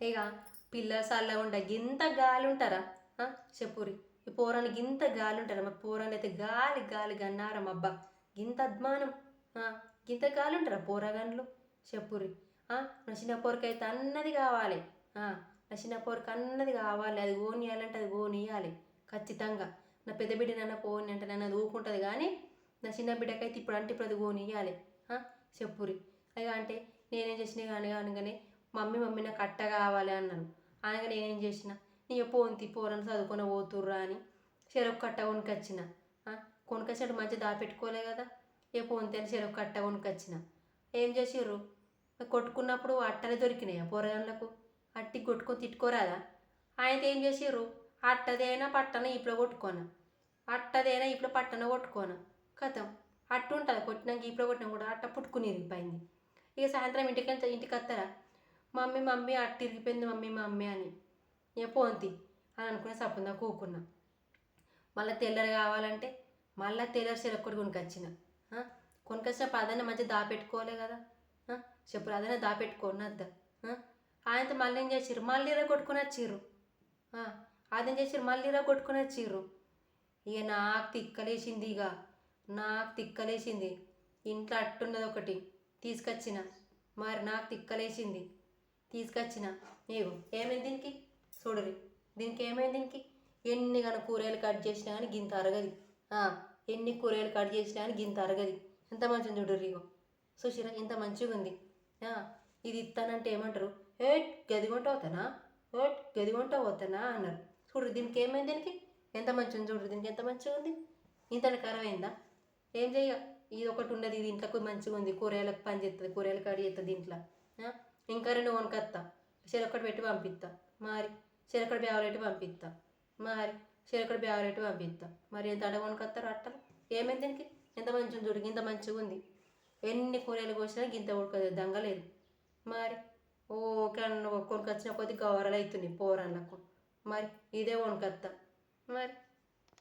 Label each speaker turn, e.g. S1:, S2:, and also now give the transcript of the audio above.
S1: ఇక పిల్లలు చల్లగా ఉండ ఇంత గాలి ఉంటారా చెప్పురి ఈ పోరానికి ఇంత గాలి ఉంటారా మా పోరాలు అయితే గాలి గాలి గన్నారం అబ్బా ఇంత అద్మానం. ఇంత గాలి ఉంటారా పోరగాన్లు చెప్పురి నా చిన్న పోరకైతే అన్నది కావాలి. నా చిన్న పోరకి అన్నది కావాలి. అది ఓనియాలంటే అది ఓనియాలి. ఖచ్చితంగా. నా పెద్ద బిడ్డ నన్న పోని అంటే నన్ను అది ఊకుంటుంది కానీ నా చిన్న బిడ్డకైతే ఇప్పుడు అంటే ఇప్పుడు అది ఓనియాలి. చెప్పురి అయ్యా అంటే నేనేం చేసిన కానీ అనగానే మమ్మీ మమ్మీ నాకు అట్ట కావాలి అన్నాను. అనగా నేనేం చేసిన నీ పోంతి పోరని చదువుకొని పోతుర్రా అని చెరొక కట్ట కొనుకొచ్చిన. కొనుకొచ్చినట్టు మంచిగా దాపెట్టుకోలే కదా. ఏ పోంతి అని చెరుకు కట్ట కొనుకొచ్చిన. ఏం చేసిర్రు? కొట్టుకున్నప్పుడు అట్టలే దొరికినాయి ఆ పోరగాళ్ళకు? అట్టి కొట్టుకొని తిట్టుకోరాదా? ఆయనతో ఏం చేసిర్రు? అట్టదేనా పట్టన ఇప్పుడు కొట్టుకోన? అట్టదేనా ఇప్పుడు పట్టన కొట్టుకోన? కథం అట్టు ఉంటుంది కొట్టినాక ఇప్పుడు కొట్టినా కూడా అట్ట పుట్టుకుని ఇరిగిపోయింది ఇక సాయంత్రం ఇంటికి ఇంటికి వస్తారా? మమ్మీ మమ్మీ అటు ఇరిగిపోయింది మమ్మీ మమ్మీ అని. ఇక పోంతి అని అనుకునే సప్పుందా కూకున్నా. మళ్ళీ తెల్లరి కావాలంటే మళ్ళీ తెల్లరి చెరొక్కటి కొనుకొచ్చిన. కొనుకొచ్చిన పదాన్ని మంచిగా దాపెట్టుకోలే కదా. చెప్పు అదనే దాపెట్టుకున్నద్ద ఆయనతో మళ్ళీ ఏం చేసిర్రు? మళ్ళీ ఇరా కొట్టుకుని వచ్చిర్రు. అదేం చేసిర్రు? మళ్ళీ ఇరా కొట్టుకుని వచ్చిర్రు. ఇక నాకు తిక్కలేసింది ఇక నాకు తిక్కలేసింది. ఇంట్లో అట్టున్నది ఒకటి తీసుకొచ్చిన. మరి నాకు తిక్కలేసింది. తీసుకొచ్చిన. నీవు ఏమైంది దీనికి? చూడరి దీనికి ఏమైంది దీనికి? ఎన్ని కానీ కూరగాయలు కట్ చేసినా కానీ గింత అరగది. ఎన్ని కూరగాయలు కట్ చేసినా కానీ గింత అరగది. ఎంత మంచిగా చూడరు ఇగో. సుశీర ఇంత మంచిగా ఉంది ఇది ఇస్తానంటే ఏమంటారు? ఏట్ గది కొంట అవుతానా ఏట్ గది కొంట పోతానా అన్నారు. చూడు దీనికి ఏమైంది దీనికి? ఎంత మంచిగా ఉంది దీనికి? ఎంత మంచిగా ఉంది ఇంత కరమైందా ఏం చెయ్య? ఇది ఒకటి ఉన్నది ఇది ఇంట్లో మంచిగా ఉంది కూరగాయలకు పని చేస్తుంది కూరగాయలు కడి చేస్తుంది ఇంట్లో ఇంకా రెండు కొనుకొత్తా చెరొక్కటి పెట్టి పంపిస్తా మరి చెరొక్కటి బ్యావలెట్టి పంపిస్తా మరి చెరొక్కటి బ్యావలెట్టి పంపిస్తా మరి ఎంత అడగ కొనుకొస్తారు అట్టలు ఏమైంది దీనికి? ఎంత మంచిగా ఉంది చూడు ఇంత మంచిగా ఉంది. ఎన్ని కూరగాయలు కోసినా గింత ఉడకదు దంగలేదు మరి ఓకే అన్న కొనుకొచ్చిన కొద్ది గవరలు అవుతున్నాయి పోరన్లకు మరి ఇదే కొనుకొత్తా మరి.